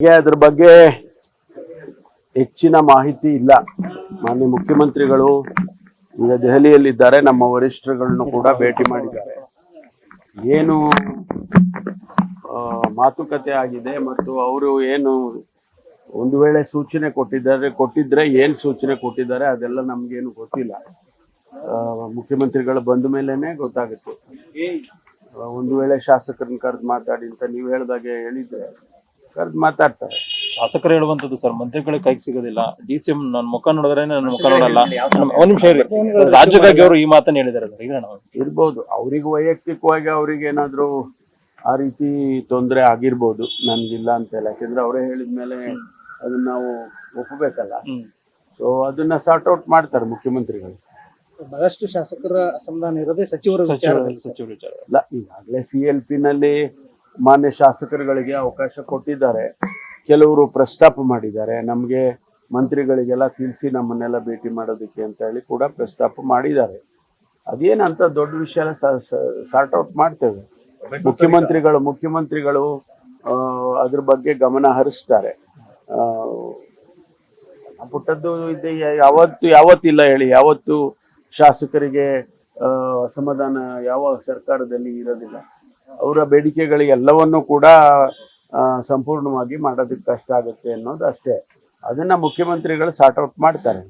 ಅದ್ರ ಬಗ್ಗೆ ಹೆಚ್ಚಿನ ಮಾಹಿತಿ ಇಲ್ಲ. ಮಾನ್ಯ ಮುಖ್ಯಮಂತ್ರಿಗಳು ಈಗ ದೆಹಲಿಯಲ್ಲಿದ್ದಾರೆ. ನಮ್ಮ ವರಿಷ್ಠರುಗಳನ್ನು ಕೂಡ ಭೇಟಿ ಮಾಡಿದ್ದಾರೆ. ಏನು ಮಾತುಕತೆ ಆಗಿದೆ ಮತ್ತು ಅವರು ಏನು ಒಂದು ವೇಳೆ ಸೂಚನೆ ಕೊಟ್ಟಿದ್ದಾರೆ, ಕೊಟ್ಟಿದ್ರೆ ಏನ್ ಸೂಚನೆ ಕೊಟ್ಟಿದ್ದಾರೆ ಅದೆಲ್ಲ ನಮ್ಗೇನು ಗೊತ್ತಿಲ್ಲ. ಮುಖ್ಯಮಂತ್ರಿಗಳು ಬಂದ ಮೇಲೆನೆ ಗೊತ್ತಾಗುತ್ತೆ. ಒಂದು ವೇಳೆ ಶಾಸಕರನ್ನ ಕರೆದು ಮಾತಾಡಿ ಅಂತ ನೀವು ಹೇಳ್ದಾಗೆ ಹೇಳಿದ್ರೆ ಕರೆದು ಮಾತಾಡ್ತಾರೆ. ಶಾಸಕರು ಹೇಳುವಂತದ್ದು ಸರ್ ಮಂತ್ರಿಗಳಿಗೆ ಕೈಗೆ ಸಿಗೋದಿಲ್ಲ. ಡಿ ಸಿ ಎಂ ನನ್ನ ಮುಖ ನೋಡಿದ್ರೆ ನನ್ನ ಮುಖ ನೋಡಲ್ಲ. ಒಂದ್ ನಿಮಿಷ ಇರಿ ರಾಜ್ಯಕ್ಕಾಗಿ ಅವರು ಈ ಮಾತನ್ನ ಹೇಳಿದಾರೆ ಸರ್ ಈಗ ನಾವು ಇರ್ಬೋದು. ಅವ್ರಿಗೆ ವೈಯಕ್ತಿಕವಾಗಿ ಅವ್ರಿಗೆ ಏನಾದ್ರು ಆ ರೀತಿ ತೊಂದರೆ ಆಗಿರ್ಬೋದು. ನನ್ಗಿಲ್ಲ ಅಂತ ಯಾಕೆಂದ್ರೆ ಅವರೇ ಹೇಳಿದ್ಮೇಲೆ ಅದನ್ನ ನಾವು ಒಪ್ಪಬೇಕಲ್ಲ. ಹ್ಮ್. ಸೊ ಅದನ್ನ ಸಾರ್ಟ್ ಔಟ್ ಮಾಡ್ತಾರೆ ಮುಖ್ಯಮಂತ್ರಿಗಳು. ಬಹಳಷ್ಟು ಶಾಸಕರ ಅಸಮಾಧಾನ ಇರೋದೇ ಸಚಿವರ ಸಚಿವ ವಿಚಾರದಲ್ಲಿ ಸಚಿವ ವಿಚಾರ. ಇಲ್ಲ ಈಗಾಗಲೇ ಸಿ ಎಲ್ ಪಿ ನಲ್ಲಿ ಮಾನ್ಯ ಶಾಸಕರುಗಳಿಗೆ ಅವಕಾಶ ಕೊಟ್ಟಿದ್ದಾರೆ. ಕೆಲವರು ಪ್ರಸ್ತಾಪ ಮಾಡಿದ್ದಾರೆ. ನಮಗೆ ಮಂತ್ರಿಗಳಿಗೆಲ್ಲ ತಿಳಿಸಿ ನಮ್ಮನ್ನೆಲ್ಲ ಭೇಟಿ ಮಾಡೋದಕ್ಕೆ ಅಂತ ಹೇಳಿ ಕೂಡ ಪ್ರಸ್ತಾಪ ಮಾಡಿದ್ದಾರೆ. ಅದೇನಂತ ದೊಡ್ಡ ವಿಷಯ ಸಾರ್ಟ್ ಔಟ್ ಮಾಡ್ತೇವೆ. ಮುಖ್ಯಮಂತ್ರಿಗಳು ಮುಖ್ಯಮಂತ್ರಿಗಳು ಅದ್ರ ಬಗ್ಗೆ ಗಮನ ಹರಿಸ್ತಾರೆ. ಪುಟ್ಟದ್ದು ಇದೆ, ಯಾವತ್ತು, ಯಾವತ್ತಿಲ್ಲ ಹೇಳಿ. ಯಾವತ್ತು ಶಾಸಕರಿಗೆ ಅಸಮಾಧಾನ ಯಾವ ಸರ್ಕಾರದಲ್ಲಿ ಇರೋದಿಲ್ಲ. ಅವರ ಬೇಡಿಕೆಗಳಿಗೆಲ್ಲವನ್ನು ಕೂಡ ಸಂಪೂರ್ಣವಾಗಿ ಮಾಡೋದಕ್ಕೆ ಕಷ್ಟ ಆಗುತ್ತೆ ಅನ್ನೋದು ಅಷ್ಟೇ. ಅದನ್ನ ಮುಖ್ಯಮಂತ್ರಿಗಳು ಸಾರ್ಟ್ ಔಟ್ ಮಾಡ್ತಾರೆ.